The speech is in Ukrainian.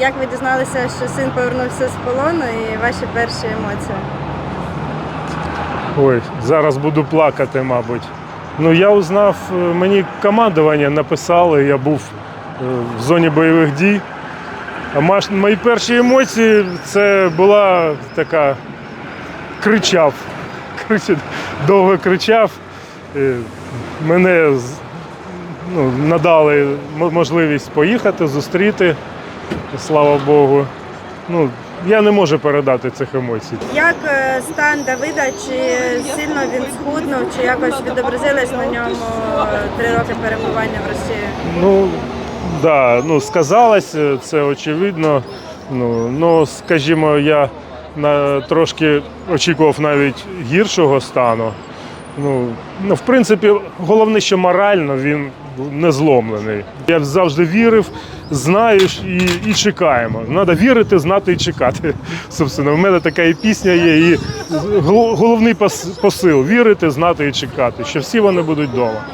Як ви дізналися, що син повернувся з полону і ваші перші емоції? Ой, зараз буду плакати, мабуть. Ну, я узнав, е, мені командування написали, я був е, в зоні бойових дій. А мої перші емоції це була така кричав. Довго кричав. Е, Мене ну, надали можливість поїхати, зустріти, слава Богу. Ну, я не можу передати цих емоцій. Як е, стан Давида, чи сильно він схуднув, чи якось відобразилось на ньому е, три роки перебування в Росії? Ну, да, ну, сказалось, е, це очевидно. Ну, ну, скажімо, я на, трошки очікував навіть гіршого стану. Ну, ну, в принципі, головне, що морально він не зломлений. Я завжди вірив, знаєш і, і чекаємо. Треба вірити, знати і чекати. Собственно, в мене така і пісня є, і гол- головний пос- посил вірити, знати і чекати, що всі вони будуть вдома.